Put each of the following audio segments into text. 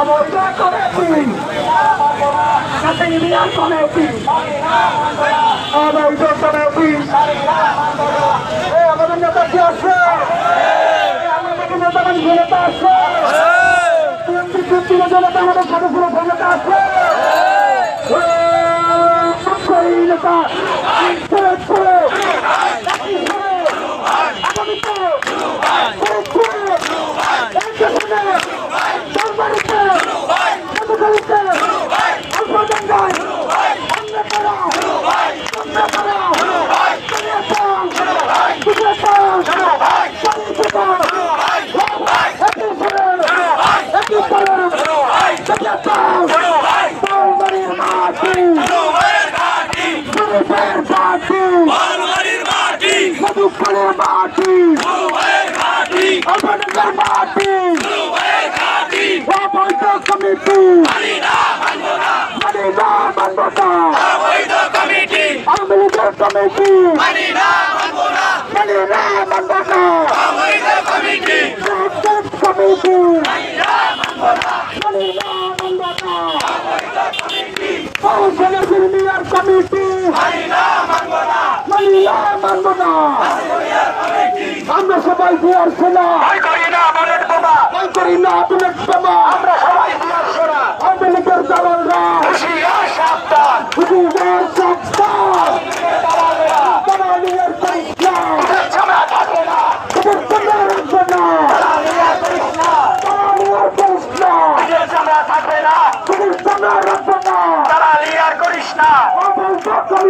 অবৈধ কমিটি কাছে union committee অবৈধ কমিটি আমাদের আছে আমাদের নেতা নেতা আছে জনতা আমাদের সাথে পুরো ক্ষমতা আছে কমিটি মানি না মানব না কমিটি মানি না মানব না কমিটি মানি না মানব না কৌশলের সিনিয়র কমিটি। মানি মানব না। আমরা সবাই বিয়ার সেনা। করি না বুলেট বোমা। করি না বুলেট বোমা আমরা সবাই বিয়ার সেনা আওয়ামী লীগের দালালরা হুঁশিয়ার সাবধান হুজুরের সপ্তাহ দালালিয়ার করিসনা ঝামেলা থাকবে না তোদের তোমরা রাখবে না দালালিয়ার করিস না দালালিয়ার করিসনা নিজের ঝামেলা থাকবে না তোদের তোমরা রাখবে না দালালিয়ার করিস না অবৈধ কমিটি মানি না মানবো না। কমিটি মানি না মানবো না এক পক্ষ কমিটি মানি না মানি না মানি না মানব না অবৈধ কমিটি দেশপতি খালেদা জিয়া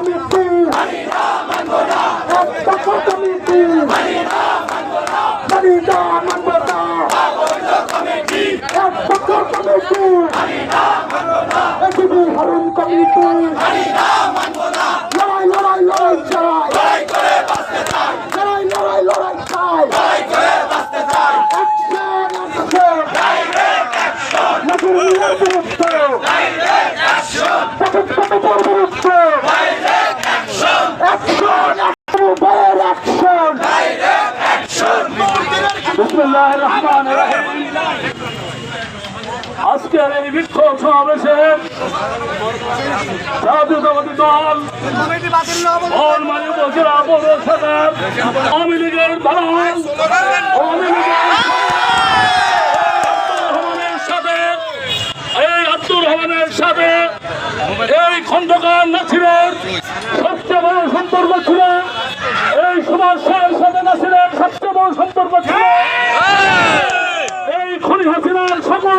কমিটি এক কমিটি মানি না মানব না এক পক্ষ কমিটি এটিভি হরণ কমিটি লড়াই লড়াই লড়াই চাই বিসমিল্লাহির রহমানির রহিম। আজকের এই বিক্ষোভ সমাবেশে সাথে, এই আব্দুর রহমানের সাথে, এই খন্দকার নাসিরের, সবচেয়ে বড় সম্পর্ক ছিল, এই সমস্যার সাথে নাসিরের সবচেয়ে বড় সম্পর্ক ছিল এই খনি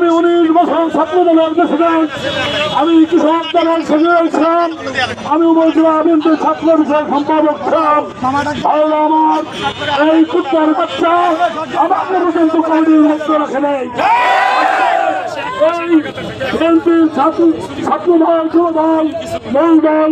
আমি উনিশ বছর ছাত্র দলের প্রেসিডেন্ট, আমি কৃষক দলের সচিব ছিলাম, আমি উপজেলা বিএনপির ছাত্র বিষয় সম্পাদক ছিলাম। তাহলে আমার এই কুত্তার বাচ্চা আমাকে পর্যন্ত কমিটির মধ্যে রাখে নেই। ছাত্র ছাত্র দল যুব দল মূল দল